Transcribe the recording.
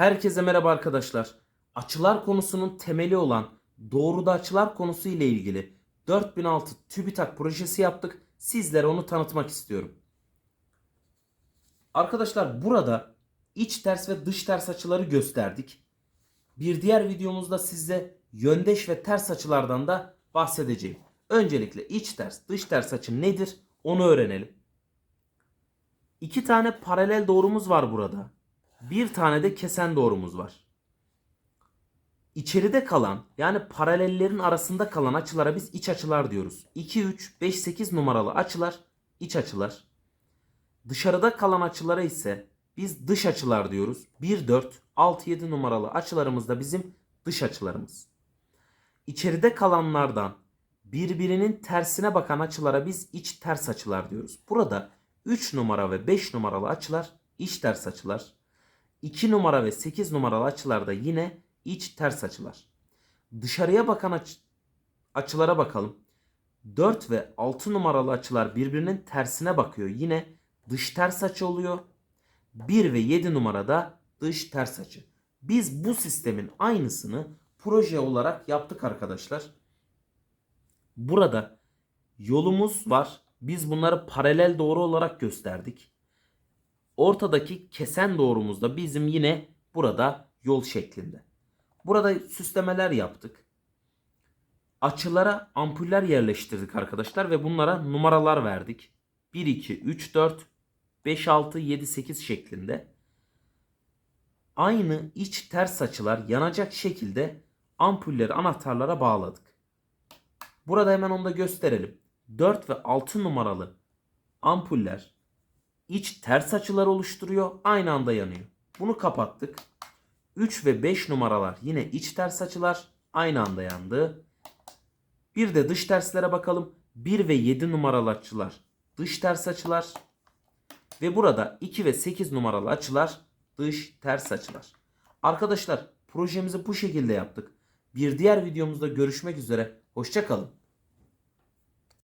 Herkese merhaba arkadaşlar. Açılar konusunun temeli olan doğruda açılar konusu ile ilgili 4006 TÜBİTAK projesi yaptık. Sizlere onu tanıtmak istiyorum. Arkadaşlar burada iç ters ve dış ters açıları gösterdik. Bir diğer videomuzda size yöndeş ve ters açılardan da bahsedeceğim. Öncelikle iç ters, dış ters açı nedir? Onu öğrenelim. İki tane paralel doğrumuz var burada. Bir tane de kesen doğrumuz var. İçeride kalan yani paralellerin arasında kalan açılara biz iç açılar diyoruz. 2, 3, 5, 8 numaralı açılar iç açılar. Dışarıda kalan açılara ise biz dış açılar diyoruz. 1, 4, 6, 7 numaralı açılarımız da bizim dış açılarımız. İçeride kalanlardan birbirinin tersine bakan açılara biz iç ters açılar diyoruz. Burada 3 numara ve 5 numaralı açılar iç ters açılar. 2 numara ve 8 numaralı açılarda yine iç ters açılar. Dışarıya bakan aç- açılara bakalım. 4 ve 6 numaralı açılar birbirinin tersine bakıyor. Yine dış ters açı oluyor. 1 ve 7 numarada dış ters açı. Biz bu sistemin aynısını proje olarak yaptık arkadaşlar. Burada yolumuz var. Biz bunları paralel doğru olarak gösterdik. Ortadaki kesen doğrumuz da bizim yine burada yol şeklinde. Burada süslemeler yaptık. Açılara ampuller yerleştirdik arkadaşlar ve bunlara numaralar verdik. 1, 2, 3, 4, 5, 6, 7, 8 şeklinde. Aynı iç ters açılar yanacak şekilde ampulleri anahtarlara bağladık. Burada hemen onu da gösterelim. 4 ve 6 numaralı ampuller iç ters açılar oluşturuyor. Aynı anda yanıyor. Bunu kapattık. 3 ve 5 numaralar yine iç ters açılar. Aynı anda yandı. Bir de dış terslere bakalım. 1 ve 7 numaralı açılar dış ters açılar. Ve burada 2 ve 8 numaralı açılar dış ters açılar. Arkadaşlar projemizi bu şekilde yaptık. Bir diğer videomuzda görüşmek üzere. Hoşçakalın.